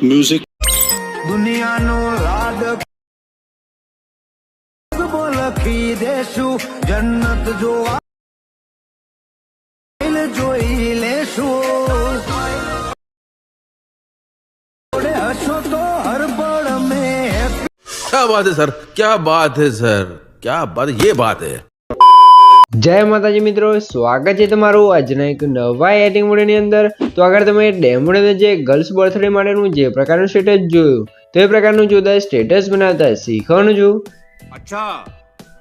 Music दुनिया no लाद बोलखी देशु जन्नत जो आइल जोई लेशु। हसो तो हर बड़ में। क्या बात है सर? क्या बात है सर? क्या बात ये बात है। જય માતાજી મિત્રો, સ્વાગત છે તમારું આજના એક નવા એડિંગ મોડેલની અંદર. તો આગળ તમે ડેમોડેલને જે ગર્લ્સ બર્થડે માટેનું જે પ્રકારનું સ્ટેટસ જોયું, તો તે પ્રકારનું જુદા સ્ટેટસ બનાવતા શીખવાનું છું. અચ્છા.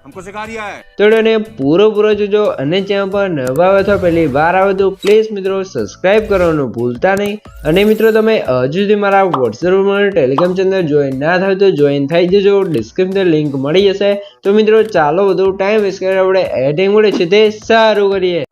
हमको सिखा रिया है તો એને પૂરો પૂરો જોજો અને ત્યાં પર નવા આવે અથવા પહેલી વાર આવે તો પ્લીઝ મિત્રો સબસ્ક્રાઇબ કરવાનું ભૂલતા નહીં અને મિત્રો તમે હજુ સુધી મારા વોટ્સએપ ટેલિગ્રામ ચેનલ જોઈન ના થાય તો જોઈન થઈ જજો ડિસ્ક્રિપ્શન લિંક મળી જશે તો મિત્રો ચાલો બધું ટાઈમ વેસ્ટ કરી આપણે એડિંગ મળે છે તે સારું કરીએ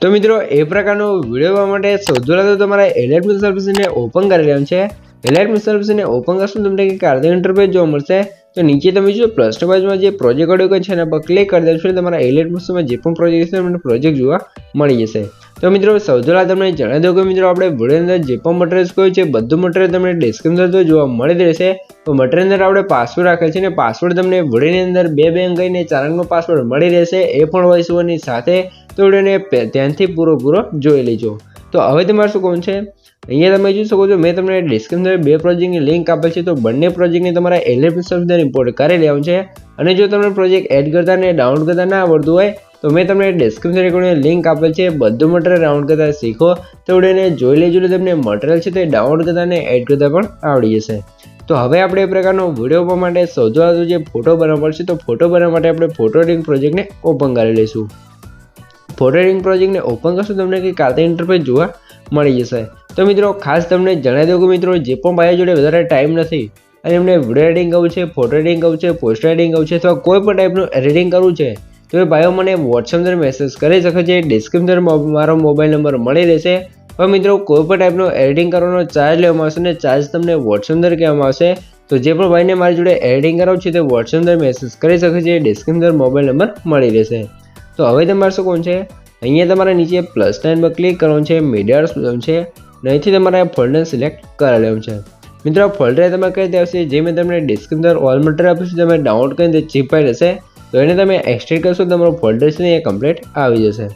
તો મિત્રો એ પ્રકારનો વિડીયો જોવા માટે સૌથી પહેલાં તો તમારે એલેટ સર્વિસને ઓપન કરી લેવાનું છે એલેટ સર્વિસને ઓપન કરશો તમને કંઈક આર્થિક ઇન્ટરફેસ જોવા મળશે. તો નીચે તમે જો પ્લસ બાજુમાં જે પ્રોજેક્ટ આડ્યો છે એના પર ક્લિક કરી દેશો એટલે તમારા એલેટમાં જે પણ પ્રોજેક્ટ છે તમને પ્રોજેક્ટ જોવા મળી જશે. તો મિત્રો, સૌથી તમને જણાવી દઉં કે મિત્રો, આપણે વીડિયો અંદર જે પણ મટીરિયલ્સ કહ્યું છે, બધું મટીરિયલ તમને ડિસ્ક્રિપ્શન તો જોવા મળી રહેશે. તો મટીરિયલ અંદર આપણે પાસવર્ડ રાખેલ છે અને પાસવર્ડ તમને વિડીયોની અંદર બે બે અંક કરીને ચાર અંકનો પાસવર્ડ મળી રહેશે, એ પણ વોઇસ ઓવરની સાથે. તો વિડીયોને ધ્યાનથી પૂરો પૂરો જોઈ લેજો. તો હવે તમારે શું કહું છે? અહીંયા તમે જોઈ શકો છો, મેં તમને ડિસ્ક્રિપ્શન બે પ્રોજેક્ટની લિંક આપેલ છે, તો બંને પ્રોજેક્ટની તમારા એલએફી સર્વિસને ઇમ્પોર્ટ કરી લેવાનું છે. અને જો તમને પ્રોજેક્ટ એડ કરતા ને ડાઉનલોડ કરતા ના આવડતું હોય, તો મેં તમને ડિસ્ક્રિપ્શન રેકોર્ડની લિંક આપેલ છે, બધું મટીરિયલ ડાઉનલોડ કરતા શીખો. તો એને જોઈ લેજો તમને મટીરિયલ છે તે ડાઉનલોડ કરતા ને એડ કરતા પણ આવડી જશે. તો હવે આપણે એ પ્રકારનો વીડિયો બનાવવા માટે શોધવા જે ફોટો બનાવવા પડશે, તો ફોટો બનાવવા માટે આપણે ફોટો એડિટિંગ પ્રોજેક્ટને ઓપન કરી લઈશું. ફોટો રિંગ પ્રોજેક્ટને ઓપન કરશું તમને કંઈક કાર્ય ઇન્ટરફેસ જોવા મળી જશે. તો મિત્રો, ખાસ તમને જણાવી દઉં કે મિત્રો, જે પણ ભાઈ જોડે વધારે ટાઈમ નથી, અને એમને વીડિયો એડિટિંગ કરવું છે ફોટો એડિટિંગ કરવું છે પોસ્ટર એડિટિંગ કરવું છે, અથવા કોઈ પણ ટાઈપનું એડિટિંગ કરવું છે, તો એ ભાઈઓ મને વોટ્સએપ અંદર મેસેજ કરી શકે છે. ડિસ્ક્રિપ્શન મારો મોબાઈલ નંબર મળી રહેશે. પણ મિત્રો, કોઈ પણ ટાઈપનો એડિટિંગ કરવાનો ચાર્જ લેવામાં આવશે અને ચાર્જ તમને વોટ્સએપ અંદર કહેવામાં આવશે. તો જે પણ ભાઈને મારી જોડે એડિટિંગ કરાવવું છે, તે વોટ્સએપ અંદર મેસેજ કરી શકે છે ડિસ્ક્રિપ્શન મોબાઈલ નંબર મળી રહેશે. તો હવે તમારે શું કોણ છે? અહીંયા તમારે નીચે પ્લસ પર ક્લિક કરવાનું છે મીડિયા શું છે. અહીંથી તમારે ફોલ્ડર સિલેક્ટ કરી લેવું છે. મિત્રો ફોલ્ડર તમે કઈ દેવશે જે મેં તમને ડિસ્ક્રિપ્શન ઓલ મટીરિયલ આપ્યું છે, તમે ડાઉનલોડ કરીને ચીપાઈ રહેશે. તો એને તમે એક્સટેન્ડ કરશો, તમારો ફોલ્ડર છે એ કમ્પ્લીટ આવી જશે.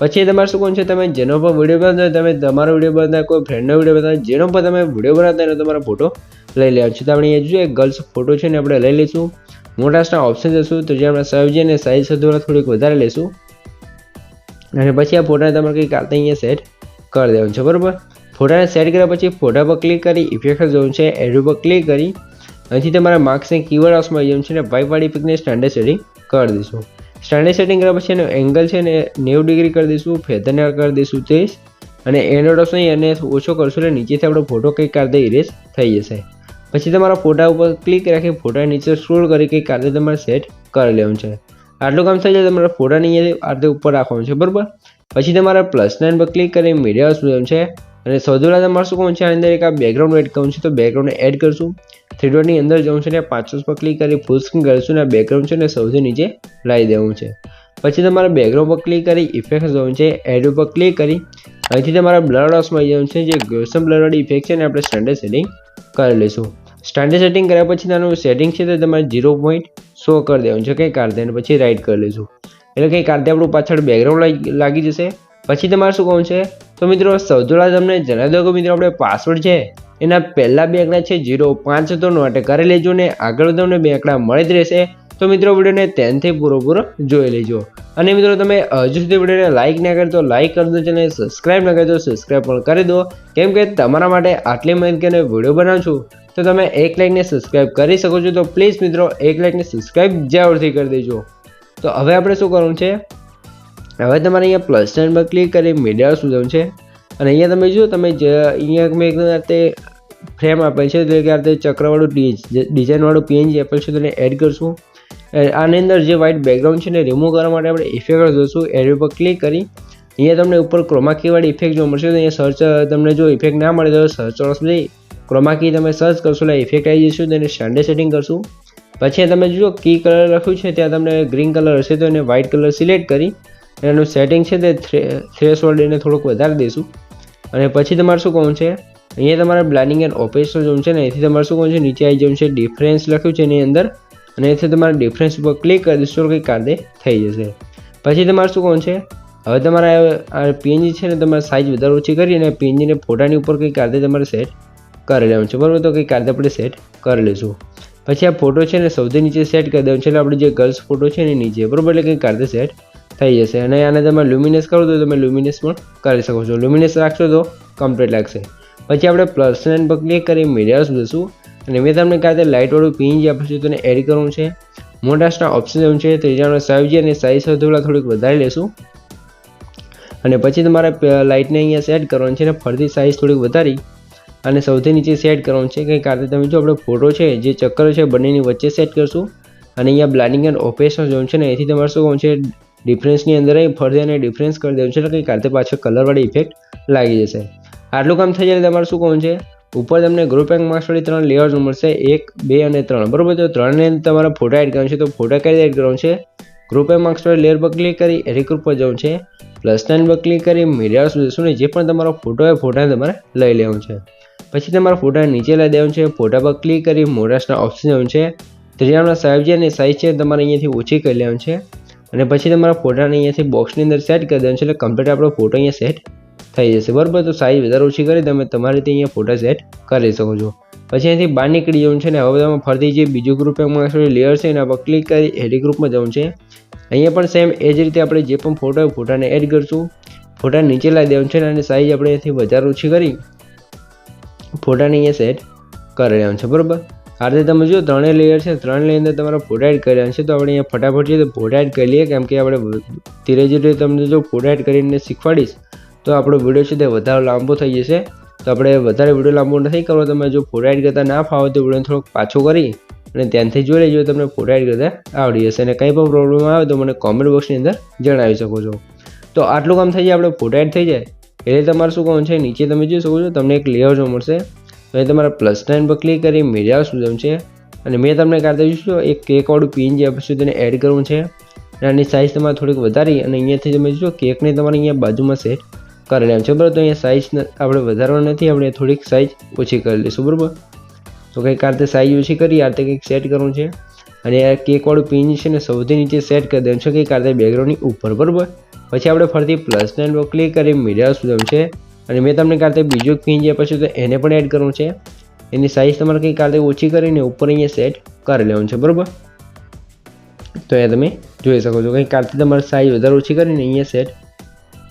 પછી તમારે શું કોણ છે? તમે જેનો પણ વીડિયો બનાવતા તમે તમારો વીડિયો બનાવતા કોઈ ફ્રેન્ડનો વીડિયો બનાવતા જેનો પણ તમે વીડિયો બનાવતા એનો તમારો ફોટો લઈ લેવાનો છે. તો આપણે અહીંયા જોઈએ ગર્લ્સ ફોટો છે ને આપણે લઈ લઈશું. મોટા સ્ટાર ઓપ્શન જશું તો જે આપણે સાઈઝ અને સાઇઝ સુધી થોડીક વધારે લઈશું. અને પછી આ ફોટાને તમારે કંઈક આતે અહીંયા સેટ કરી દેવાનું છે, બરાબર? ફોટાને સેટ કર્યા પછી ફોટા પર ક્લિક કરી ઇફેક્ટ જવું છે એડ પર ક્લિક કરી. અહીંથી તમારા માર્ક્સને કીવર્ડ હાઉસમાં જવું છે ને પાઇપવાળી પિકને સ્ટાન્ડર્ડ સેટિંગ કરી દઈશું. સ્ટાન્ડર્ડ સેટિંગ કર્યા પછી એનો એંગલ છે ને નેવું ડિગ્રી કરી દઈશું ફેધરને કરી દઈશું, ત્રીસ. અને એન્ડ્રોઇડ ઓપ્શન અને ઓછો કરશું એટલે નીચેથી આપણો ફોટો કંઈક કાઢે ઇરેઝ થઈ જશે. પછી તમારા ફોટા ઉપર ક્લિક રાખી ફોટા નીચે સ્ક્રોલ કરી કંઈક કાઢે તમારે સેટ કરી લેવું છે. આટલું કામ થઈ જાય તમારા ફોટાની આટલે ઉપર રાખવાનું છે, બરાબર? પછી તમારે પ્લસ નાઇન પર ક્લિક કરી મીડિયા શું છે. અને સૌથી પહેલાં તમારે શું કહું છે, આની અંદર એક આ બેકગ્રાઉન્ડ એડ કરવું છે, તો બેકગ્રાઉન્ડ એડ કરશું. થ્રી ડોટની અંદર જવું છે ને પાછળ પર ક્લિક કરી ફૂલ સ્ક્રીન કરીશું અને આ બેકગ્રાઉન્ડ છે ને, સૌથી નીચે લાવી દેવું છે. પછી તમારે બેકગ્રાઉન્ડ પર ક્લિક કરી ઇફેક્ટ જવું છે એડ ઉપર ક્લિક કરી, અહીંથી તમારા બ્લર હાઉસમાં જવું છે, જે ગ્રોસમ બ્લરવાળી ઇફેક્ટ છે ને, આપણે સ્ટાન્ડર્ડ સેટિંગ કરી લઈશું. સ્ટાન્ડર્ડ સેટિંગ કર્યા પછી તેનું સેટિંગ છે, તો તમારે ઝીરો પોઈન્ટ શો કરી દેવાનું છે, કંઈ કાઢે અને પછી રાઇટ કરી લઈશું. એટલે કંઈ કાઢે આપણું પાછળ બેકગ્રાઉન્ડ લાગી જશે. પછી તમારે શું કહું છે તો મિત્રો સૌથી તમને જણાવી દો કે મિત્રો, આપણે પાસવર્ડ છે, એના પહેલાં બે આંકડા છે જીરો પાંચ તો નોટ કરી લેજો ને આગળ તમને બે આંકડા મળી જ રહેશે. તો મિત્રો, વિડીયોને તેનથી પૂરો પૂરો જોઈ લેજો. અને મિત્રો, તમે હજુ સુધી વિડીયોને લાઇક ના કરી તો લાઇક કરી દો અને સબસ્ક્રાઇબ ના કરી તો સબસ્ક્રાઇબ પણ કરી દો. કેમ કે તમારા માટે આટલી મહેનત કરીને વીડિયો બનાવું છું, તો તમે એક લાઇકને સબસ્ક્રાઇબ કરી શકો છો. તો પ્લીઝ મિત્રો, એક લાઇકને સબસ્ક્રાઇબ જરૂરથી કરી દેજો. તો હવે આપણે શું કરવાનું છે? હવે તમારે અહીંયા પ્લસ સાઇન પર ક્લિક કરી મીડિયા સુધી છે. અને અહીંયા તમે જુઓ, તમે જે અહીંયા મેં એક રીતે ફ્રેમ આપેલ છે, એટલે કે આ રીતે ચક્રવાળું ડિઝાઇનવાળું પીએનજી આપેલ છે, તેને એડ કરશું. આની અંદર જે વ્હાઇટ બેકગ્રાઉન્ડ છે ને રિમૂવ કરવા માટે આપણે ઇફેક્ટ જોઈશું એડ ઉપર ક્લિક કરી અહીંયા તમને ઉપર ક્રોમાકીવાળી ઇફેક્ટ જોવા મળશે. તો અહીંયા સર્ચ તમને જો ઇફેક્ટ ના મળે તો સર્ચ ઓપ્શન જઈ ક્રોમા તમે સર્ચ કરશો એટલે ઇફેક્ટ આવી જશું તો એને સ્ટાન્ડર્ડ સેટિંગ કરશું. પછી તમે જુઓ કી કલર લખ્યું છે, ત્યાં તમને ગ્રીન કલર હશે, તો એને વ્હાઇટ કલર સિલેક્ટ કરી એનું સેટિંગ છે તે થ્રેસ એને થોડુંક વધારી દઈશું. અને પછી તમારે શું કહું છે, અહીંયા તમારે બ્લાઇન્ડિંગ એન્ડ ઓપરેશન જોમ છે ને, એથી તમારે શું કહું છે, નીચે આવી જવું છે ડિફરન્સ લખ્યું છે એની અંદર, અને એથી તમારે ડિફરન્સ ઉપર ક્લિક કરી દઈશું કંઈક કારદે થઈ જશે. પછી તમારે શું કહું છે, હવે તમારે આ પીએનજી છે ને તમારે સાઇઝ વધારે ઓછી કરી, અને પીએનજીને ફોટાની ઉપર કંઈક કારદે તમારે સેટ કરી લેવાનું છે. બરાબર? તો કંઈક કારદે આપણે સેટ કરી લઈશું. પછી આ ફોટો છે ને સૌથી નીચે સેટ કરી દેવાનું છે, એટલે આપણે જે ગર્લ્સ ફોટો છે ને નીચે, બરાબર? એટલે કંઈક કારદે સેટ થઈ જશે. અને આને તમે લ્યુમિનેસ કરો તો તમે લ્યુમિનેસ પણ કરી શકો છો. લ્યુમિનેસ રાખશો તો કમ્પ્લીટ લાગશે. પછી આપણે પ્લસ નાઇન પર ક્લિક કરી મીડિયાસ જશું અને મેં તમને કાંઈ લાઇટવાળું પીન જે છે તેને એડ કરવું છે. મોટાસના ઓપ્શન છે. ત્રીજાનો સાઈઝ અને સાઈઝ સૌથી થોડીક વધારી લેશું. અને પછી તમારે લાઇટને અહીંયા સેટ કરવાનું છે અને ફરતી સાઇઝ થોડીક વધારી અને સૌથી નીચે સેટ કરવાનું છે. કંઈ આ તમે જો આપણે ફોટો છે, જે ચક્કર છે બંનેની વચ્ચે સેટ કરશું. અને અહીંયા બ્લાઇન્ડિંગ એન્ડ ઓપરેશન ઝોન છે ને, એથી તમારે શું કહું છે ડિફરન્સની અંદર અહીં ફરતી અને ડિફરન્સ કરી દેવું છે એટલે કંઈક કારતે પાછળ કલરવાળી ઇફેક્ટ લાગી જશે. આટલું કામ થઈ જાય તમારે શું કહું છે? ઉપર તમને ગ્રુપ એન્ડ માર્ક્સવાળી ત્રણ લેયર્સ મળશે. એક, બે અને ત્રણ. બરોબર? તો ત્રણને તમારે ફોટા એડ કરવાનું છે. તો ફોટા કઈ રીતે એડ કરવાનું છે? ગ્રુપ એન્ડ માર્ક્સ વાળી લેયર પર ક્લિક કરી એરિક ઉપર જવું છે. પ્લસ નાઇન પર ક્લિક કરી મીડિયાસ જશું ને. જે પણ તમારો ફોટો હોય ફોટાને તમારે લઈ લેવાનું છે. પછી તમારા ફોટા નીચે લઈ દેવાનું છે. ફોટા પર ક્લિક કરી મોડાસના ઓપ્શન જવાનું છે. ત્રીજાના સાહેબ છે અને સાઇઝ છે તમારે અહીંયાથી ઓછી કરી લેવાનું છે. અને પછી તમારા ફોટાને અહીંયાથી બોક્સની અંદર સેટ કરી દેવાનું છે એટલે કમ્પ્લીટ આપણો ફોટો અહીંયા સેટ થઈ જશે. બરાબર? તો સાઈઝ વધારે ઓછી કરી તમે તમારે રીતે અહીંયા ફોટા સેટ કરી શકો છો. પછી અહીંથી બહાર નીકળી જવું છે ને હવે તમે ફરતી જે બીજું ગ્રુપમાં લેયર છે એના પર ક્લિક કરી એડી ગ્રુપમાં જવું છે. અહીંયા પણ સેમ એ જ રીતે આપણે જે પણ ફોટો ફોટાને એડ કરશું. ફોટા નીચે લાવી દેવાનું છે અને સાઇઝ આપણે અહીંયાથી વધારે ઓછી કરી ફોટાને અહીંયા સેટ કરી લેવાનું છે. બરાબર? આ રીતે તમે જો ત્રણેય લેયર છે. ત્રણ લેયર અંદર તમારે ફોટા એડ કર્યા છે. તો આપણે અહીંયા ફટાફટ છે તો ફોટા એડ કરી લઈએ, કેમ કે આપણે ધીરે ધીરે તમને જો ફોટા એડ કરીને શીખવાડીશ, તો આપણો વીડિયો છે તે વધારે લાંબો થઈ જશે. તો આપણે વધારે વીડિયો લાંબો નથી કરવો. તમે જો ફોટા એડ કરતા ના ફાવે તો વીડિયો થોડોક પાછો કરી અને ત્યાંથી જોઈ લેજો તમને ફોટા એડ કરતા આવડી જશે. અને કંઈ પણ પ્રોબ્લેમ આવે તો મને કોમેન્ટ બોક્સની અંદર જણાવી શકો છો. તો આટલું કામ થઈ જાય, આપણે ફોટા એડ થઈ જાય. એટલે તમારે શું કહું છે, નીચે તમે જોઈ શકો છો, તમને એક લેયર જો મળશે. એ તમારે પ્લસ નાઇન પર ક્લિક કરી મીડિયા સુધમ છે. અને મેં તમને કાઢતા જોઈશું એક કેકવાળું પીન જે આપશું તેને એડ કરવું છે. અને આની સાઇઝ તમારે થોડીક વધારી અને અહીંયાથી તમે જો કેકને તમારે અહીંયા બાજુમાં સેટ કરી લેવા છે. બરાબર, તો અહીંયા સાઇઝ આપણે વધારવા નથી, આપણે થોડીક સાઇઝ ઓછી કરી લઈશું, બરાબર? તો કંઈક આ રીતે સાઇઝ ઓછી કરી, આ રીતે કંઈક સેટ કરવું છે. અને આ કેકવાળું પિન છે ને સૌથી નીચે સેટ કરી દેવાનું છે, કંઈક આ રીતે બેકગ્રાઉન્ડની ઉપર, બરાબર? પછી આપણે ફરતી પ્લસ નાઇન પર ક્લિક કરી મીડિયા સુધમ છે. અને મેં તમને કાલે બીજો પિન જે પછી તો એને પણ એડ કરવું છે. એની સાઇઝ તમારે કંઈક કાલે ઓછી કરીને ઉપર અહીંયા સેટ કરી લેવાનું છે, બરાબર? તો અહીંયા તમે જોઈ શકો છો કંઈક કાલથી તમારે સાઇઝ વધારે ઓછી કરીને અહીંયા સેટ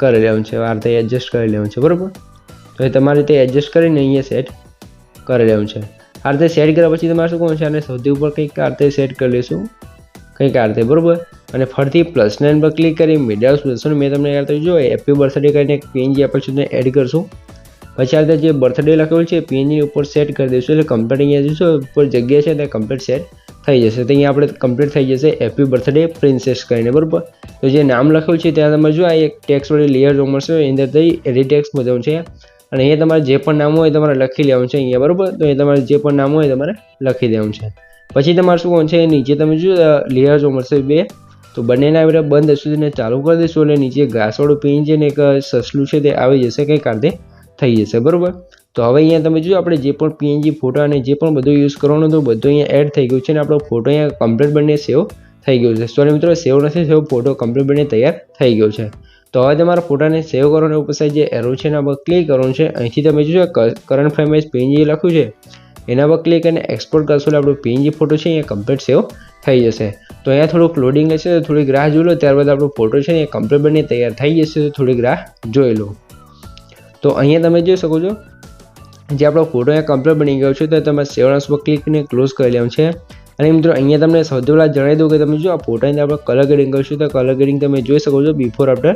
કરી લેવાનું છે, આ રીતે એડજસ્ટ કરી લેવાનું છે, બરાબર? તો એ તમારે રીતે એડજસ્ટ કરીને અહીંયા સેટ કરી લેવાનું છે. આ રીતે સેટ કર્યા પછી તમારે શું કરવાનું છે અને સૌથી ઉપર કંઈક આ રીતે સેટ કરી લઈશું. કંઈક આ રીતે બરાબર? અને ફરીથી પ્લસ નાઇન પર ક્લિક કરી મીડિયા જશું મેં તમને યાર જો હેપી બર્થડે કરીને એક આપણે સુધી એડ કરશું. પછી આ રીતે જે બર્થડે લખેલું છે પીએનજી ઉપર સેટ કરી દઈશું, એટલે કમ્પ્લીટ અહીંયા જઈશું ઉપર જગ્યા છે ત્યાં કમ્પ્લીટ સેટ થઈ જશે. તો અહીંયા આપણે કમ્પ્લીટ થઈ જશે હેપી બર્થડે પ્રિન્સેસ કરીને, બરાબર? તો જે નામ લખ્યું છે, ત્યાં તમે જો આ એક ટેક્સ વાળી લેયર જોવા મળશે, એની અંદર થઈ એડિટ ટેક્સ બધું છે. અને અહીંયા તમારે જે પણ નામ હોય તમારે લખી લેવાનું છે અહીંયા, બરાબર? તો એ તમારે જે પણ નામ હોય તમારે લખી દેવાનું છે. પછી તમારે શું છે, નીચે તમે જો લેયર જો મળશે બે. તો બંનેના આપણે બંધ હશે તેને ચાલુ કરી દઈશું એટલે નીચે ઘાસવાળું પીન છે ને એક સસલું છે તે આવી જશે કંઈ કારતે થઈ જશે, બરાબર? તો હવે અહીંયા તમે જો આપણે જે પણ પીએનજી ફોટો અને જે પણ બધું યુઝ કરવાનું હતું, બધું અહીંયા એડ થઈ ગયું છે અને આપણો ફોટો અહીંયા કમ્પ્લીટ બને સેવ થઈ ગયો છે. સોરી મિત્રો સેવ નથી સેવ ફોટો કમ્પ્લીટ બને તૈયાર થઈ ગયો છે. તો હવે તમારા ફોટાને સેવ કરવાનો ઉપર સાઈડ જે એરો છે એના પર ક્લિક કરવાનું છે, અહીંથી તમે જોશો કરંટ ફ્રેમ વાઇઝ પીએનજી લખ્યું છે. એના પર ક્લિક અને એક્સપોર્ટ કરશો એટલે આપણો પીએનજી ફોટો છે અહીંયા કમ્પ્લીટ સેવ થઈ જશે. તો અહીંયા થોડુંક લોડિંગ હશે તો થોડીક રાહ જોઈ લો, ત્યારબાદ આપણો ફોટો છે એ કમ્પ્લીટ બની તૈયાર થઈ જશે તો થોડીક રાહ જોઈ લો. તો અહીંયા તમે જોઈ શકો છો, જે આપણો ફોટો અહીંયા કમ્પ્લીટ બની ગયો છે તો તમે સેવન્સ પર ક્લિક કરીને ક્લોઝ કરી લેવું છે. અને મિત્રો અહીંયા તમને સૌથી પહેલાં જણાવી દઉં કે તમે જો આ ફોટાની આપણે કલર ગ્રેડિંગ કરશું તો કલર ગ્રેડિંગ તમે જોઈ શકો છો બિફોર આફ્ટર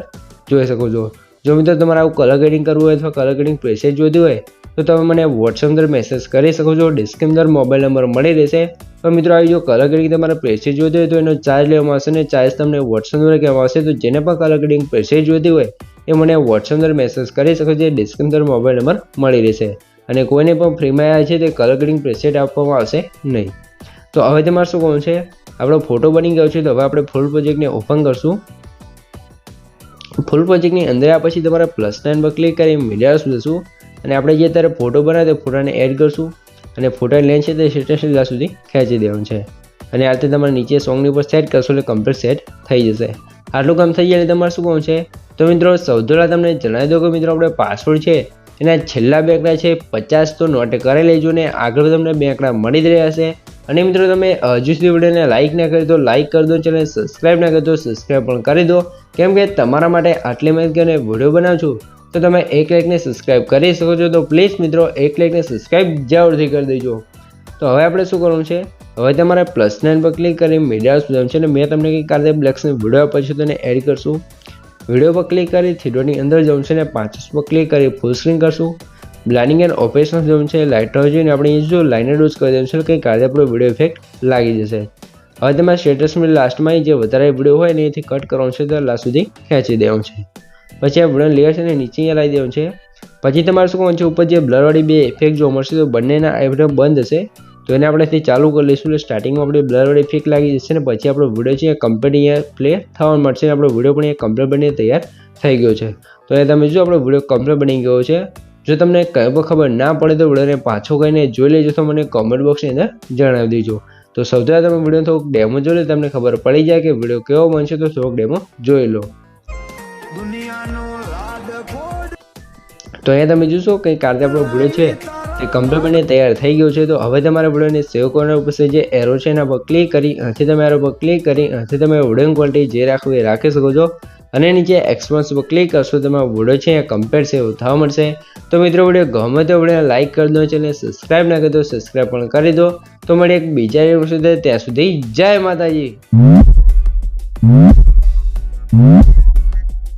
જોઈ શકો છો. જો મિત્રો તમારે આવું કલર ગ્રેડિંગ કરવું હોય અથવા કલર ગ્રેડિંગ પ્રેસેજ જોઈતી હોય, તો તમે મને વોટ્સઅપ અંદર મેસેજ કરી શકો છો. ડિસ્ક્રિપ્શન અંદર મોબાઈલ નંબર મળી રહેશે. તો મિત્રો આવી જો કલર ગ્રેડિંગ તમારે પ્રેસેજ જોઈતી હોય, તો એનો ચાર્જ લેવામાં આવશે અને ચાર્જ તમને વોટ્સઅપ દ્વારા કહેવામાં આવશે. તો જેને પણ કલર ગ્રેડિંગ પ્રેસેજ જોઈતી હોય, એ મને વોટ્સઅપ અંદર મેસેજ કરી શકો છો. ડિસ્ક્રિપ્શન અંદર મોબાઈલ નંબર મળી રહેશે. અને કોઈને પણ ફ્રીમાં આવ્યા છે, તે કલર ગ્રેડિંગ પ્રેસેટ આપવામાં આવશે નહીં. તો હવે તમારે શું કહું છે? આપણો ફોટો બની ગયો છે, તો હવે આપણે ફૂલ પ્રોજેક્ટને ઓપન કરશું. ફૂલ પ્રોજેક્ટની અંદર આ પછી તમારે પ્લસ નાઇન પર ક્લિક કરી મીડિયા જશું. અને આપણે જે અત્યારે ફોટો બનાવે તે ફોટાને એડ કરશું. અને ફોટા લેન્થ છે તે સ્ટેટસ સુધી સુધી ખેંચી દેવાનું છે. અને આ રીતે તમારે નીચે સોંગની ઉપર સેટ કરશો એટલે કમ્પ્લીટ સેટ થઈ જશે. આટલું કામ થઈ જાય એટલે તમારે શું કહું છે? તો મિત્રો પહેલાં તમને જણાવી દો કે મિત્રો, આપણે પાસવર્ડ છે એના છેલ્લા બે આંકડા છે પચાસ તો નોટ કરી લેજો ને આગળ તમને બે આંકડા મળી જ રહ્યા હશે. અને મિત્રો તમે હજુ સુધી વિડીયોને લાઇક ના કરી તો લાઇક કરી દો ચેનલ સબસ્ક્રાઇબ ના કરી દો સબસ્ક્રાઇબ પણ કરી દો. કેમ કે તમારા માટે આટલી મહેનત કરીને વીડિયો બનાવું છું, તો તમે એક લાઇકને સબસ્ક્રાઇબ કરી શકો છો. તો પ્લીઝ મિત્રો, એક લાઇકને સબસ્ક્રાઇબ જરૂરથી કરી દેજો. તો હવે આપણે શું કરવું છે? હવે તમારે પ્લસ નાઇન પર ક્લિક કરી મીડિયા સુધારવું છે અને મેં તમને કંઈક કાલે બ્લેક્સને વીડિયો આપ્યો છે તેને એડ કરશું. વીડિયો પર ક્લિક કરી થિયેટરની અંદર જવું છે અને પાંચસ પર ક્લિક કરી ફૂલ સ્ક્રીન કરશું. બ્લાઇન્ડિંગ એન્ડ ઓપરેશન જવું છે લાઇટર જોઈને આપણે જો લાઇનર ડોઝ કરી છે કંઈક કાલે આપણો વીડિયો ઇફેક્ટ લાગી જશે. હવે તમારે સ્ટેટસમાં લાસ્ટમાં જે વધારે વીડિયો હોય ને એથી કટ કરવાનું છે, તો લાસ્ટ સુધી ખેંચી દેવાનું છે. પછી આ વીડિયો લેયર છે ને, નીચે લાવી દેવાનું છે. પછી તમારે શું કરવાનું છે, ઉપર જે બ્લરવાળી બે ઇફેક્ટ જોવા મળશે, તો બંનેના આ બંધ હશે. તો એને આપણે તે ચાલુ કરી લઈશું, એટલે સ્ટાર્ટિંગમાં આપણે બ્લરવાળી ઇફેક્ટ લાગી જશે ને, પછી આપણો વીડિયો છે એ કમ્પ્લીટ પ્લે થવા મળશે. આપણો વીડિયો પણ અહીંયા કમ્પ્લીટ બનીને તૈયાર થઈ ગયો છે. તો એ તમે જો આપણો વીડિયો કમ્પ્લીટ બની ગયો છે. જો તમને પણ ખબર ના પડે તો વિડીયોને પાછો કહીને જોઈ લેજો તો મને કોમેન્ટ બોક્સની અંદર જણાવી દેજો. તો સૌથી તમે વીડિયો થોડોક ડેમો જોઈ લો, તમને ખબર પડી જાય કે વીડિયો કેવો બનશે તો થોડોક ડેમો જોઈ લો. તો અહીંયા તમે જોશો કંઈ કારતે આપણો વીડિયો છે તે કમ્પ્લીટ બની તૈયાર થઈ ગયો છે. તો હવે તમારા વિડીયોને સેવ કરવાના પછી જે એરો છે એના પર ક્લિક કરી, અહીંથી તમે એરો પર ક્લિક કરી, અહીંથી તમે વીડિયો ક્વોલિટી જે રાખવું એ રાખી શકો છો. અને નીચે એક્સપોન્સ પર ક્લિક કરશો, તેમાં વીડિયો છે કમ્પેર છે, એવું થવા મળશે. તો મિત્રો વીડિયો ગમે તો વીડિયો લાઇક કરી દો ચેનલ સબસ્ક્રાઈબ ના કરી દો સબસ્ક્રાઈબ પણ કરી દો. તો મળી એક બીજા સુધી ત્યાં સુધી જય માતાજી.